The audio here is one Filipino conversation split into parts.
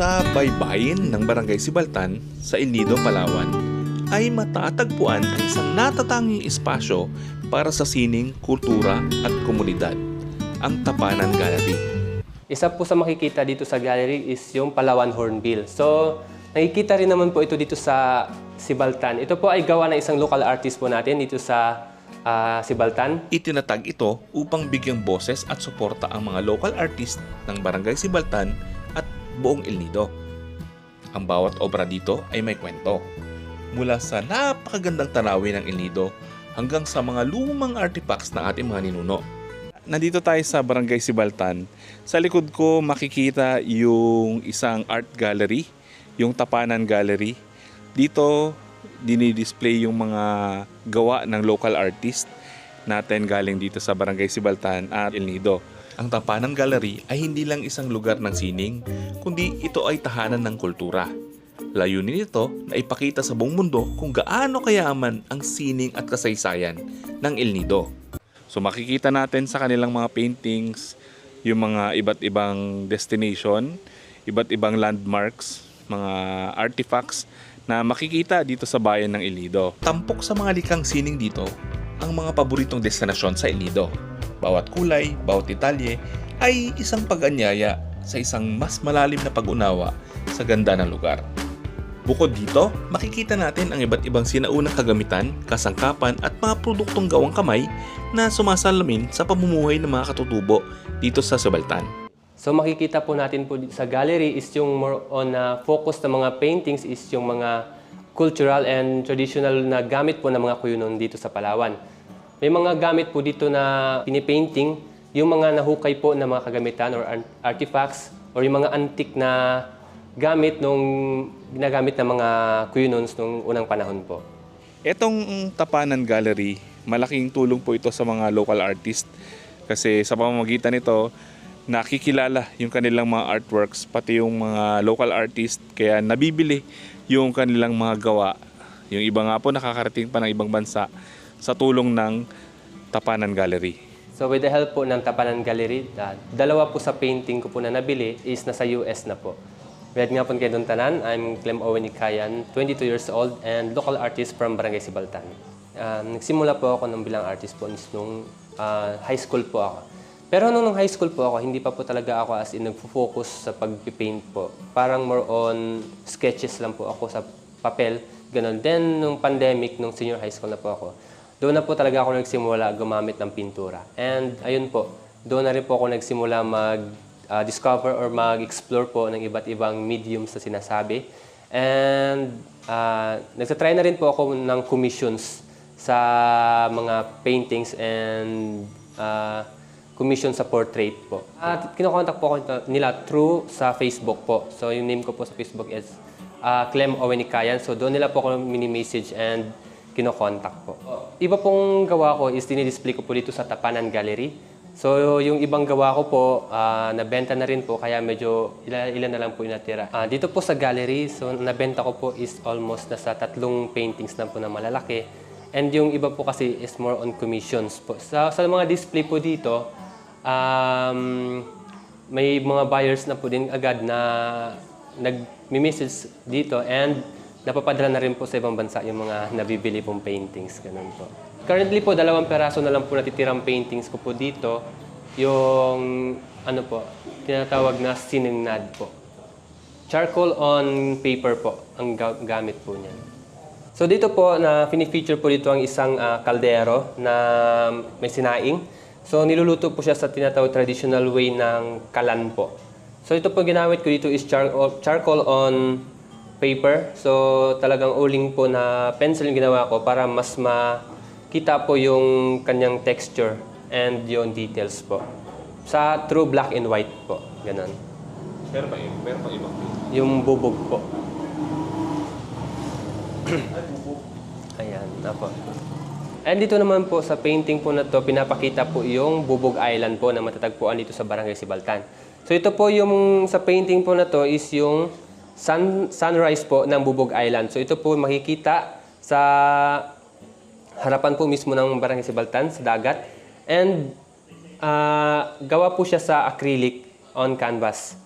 Sa baybayin ng Barangay Sibaltan sa El Nido, Palawan ay matatagpuan ang isang natatanging espasyo para sa sining, kultura at komunidad, ang Tapanan Gallery. Isa po sa makikita dito sa gallery is yung Palawan Hornbill. So, nakikita rin naman po ito dito sa Sibaltan. Ito po ay gawa ng isang local artist po natin dito sa ah, Sibaltan. Itinatag ito upang bigyang boses at suporta ang mga local artist ng Barangay Sibaltan buong El Nido. Ang bawat obra dito ay may kwento. Mula sa napakagandang tanawin ng El Nido hanggang sa mga lumang artifacts ng ating mga ninuno. Nandito tayo sa Barangay Sibaltan. Sa likod ko makikita yung isang art gallery, yung Tapanan Gallery. Dito dinidisplay yung mga gawa ng local artist natin galing dito sa Barangay Sibaltan at El Nido. Ang Tapanan Gallery ay hindi lang isang lugar ng sining, kundi ito ay tahanan ng kultura. Layunin nito na ipakita sa buong mundo kung gaano kayaman ang sining at kasaysayan ng El Nido. So makikita natin sa kanilang mga paintings yung mga iba't ibang destination, iba't ibang landmarks, mga artifacts na makikita dito sa bayan ng El Nido. Tampok sa mga likang sining dito ang mga paboritong destinasyon sa El Nido. Bawat kulay, bawat detalye ay isang pag-anyaya sa isang mas malalim na pag-unawa sa ganda ng lugar. Bukod dito, makikita natin ang iba't ibang sinaunang kagamitan, kasangkapan at mga produktong gawang kamay na sumasalamin sa pamumuhay ng mga katutubo dito sa Sabaltan. So makikita po natin po sa gallery is yung more on na focus ng mga paintings is yung mga cultural and traditional na gamit po ng mga kuyunon dito sa Palawan. May mga gamit po dito na pinipainting, yung mga nahukay po na mga kagamitan or ar- artifacts or yung mga antique na gamit nung ginagamit ng mga kuyunons nung unang panahon po. Etong Tapanan Gallery, malaking tulong po ito sa mga local artist kasi sa pamamagitan nito, nakikilala yung kanilang mga artworks, pati yung mga local artist, kaya nabibili yung kanilang mga gawa. Yung iba nga po nakakarating pa ng ibang bansa sa tulong ng Tapanan Gallery. So with the help po ng Tapanan Gallery, ah, dalawa po sa painting ko po na nabili is nasa US na po. With nga po kayo doon tanan, I'm Clem Owen Ikayan, 22 years old and local artist from Barangay Sibaltan. Ah, nagsimula po ako ng bilang artist po nung ah, high school po ako. Pero nung, nung high school po ako, hindi pa po talaga ako as in nagfo-focus sa pag-paint po. Parang more on sketches lang po ako sa papel, ganun. Then, nung pandemic, nung senior high school na po ako, doon na po talaga ako nagsimula gumamit ng pintura. And ayun po, doon na rin po ako nagsimula mag-discover or mag-explore po ng iba't ibang mediums na sinasabi. And uh, nagtatry na rin po ako ng commissions sa mga paintings and uh, commission sa portrait po. At kinokontak po ako nila through sa Facebook po. So yung name ko po sa Facebook is uh, Clem Owen Ikayan. So doon nila po ako mini-message and kinokontak po. Iba pong gawa ko is dinidisplay ko po dito sa Tapanan Gallery. So yung ibang gawa ko po, ah, nabenta na rin po kaya medyo ilan, ilan na lang po yung natira. Ah, dito po sa gallery, so nabenta ko po is almost nasa tatlong paintings na po na malalaki. And yung iba po kasi is more on commissions po. Sa, sa mga display po dito, um, may mga buyers na po din agad na nag-message dito and napapadala na rin po sa ibang bansa yung mga nabibili pong paintings. Ganun po. Currently po, dalawang peraso na lang po natitirang paintings ko po dito. Yung, ano po, tinatawag na siningnad po. Charcoal on paper po ang ga- gamit po niyan. So dito po na fini-feature po dito ang isang ah, kaldero na may sinaing. So niluluto po siya sa tinatawag traditional way ng kalan po. So ito po ginamit ko dito is char- charcoal on paper. So talagang uling po na pencil yung ginawa ko para mas makita po yung kanyang texture and yung details po. Sa true black and white po. Ganon. Meron pa, meron pa ibang Yung bubog po. Ayan, apo. And dito naman po sa painting po na to, pinapakita po yung Bubog Island po na matatagpuan dito sa Barangay Sibaltan. So ito po yung sa painting po na to is yung sun, sunrise po ng Bubog Island. So ito po makikita sa harapan po mismo ng Barangay Sibaltan sa dagat. And ah, gawa po siya sa acrylic on canvas.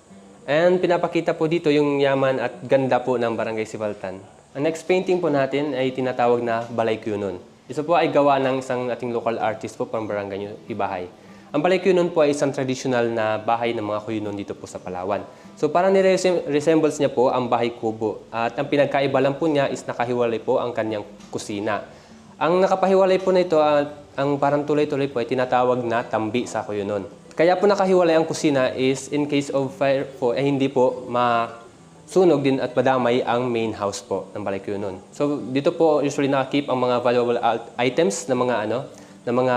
And pinapakita po dito yung yaman at ganda po ng Barangay Sibaltan. Ang next painting po natin ay tinatawag na Balay Kyunon. Ito po ay gawa ng isang ating local artist po from Barangay Ibahay. Ang Balay Kyunon po ay isang traditional na bahay ng mga Kyunon dito po sa Palawan. So parang nire-resembles niya po ang bahay kubo. At ang pinagkaiba lang po niya is nakahiwalay po ang kanyang kusina. Ang nakapahiwalay po na ito, at ang parang tuloy-tuloy po ay tinatawag na tambi sa Kyunon. Kaya po nakahiwalay ang kusina is in case of fire po, eh hindi po masunog din at madamay ang main house po ng Balay Kyunon. So dito po usually nakakip ang mga valuable items ng mga ano, ng mga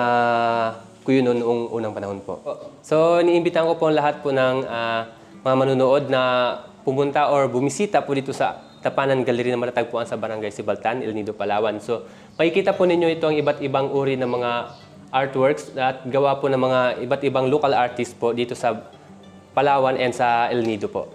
Kyunon noong unang panahon po. So iniimbitahan ko po lahat po ng ah, mga manunood na pumunta or bumisita po dito sa Tapanan Gallery na matatagpuan sa Barangay Sibaltan, El Nido, Palawan. So makikita po ninyo ito ang iba't ibang uri ng mga artworks at gawa po ng mga iba't ibang local artists po dito sa Palawan and sa El Nido po.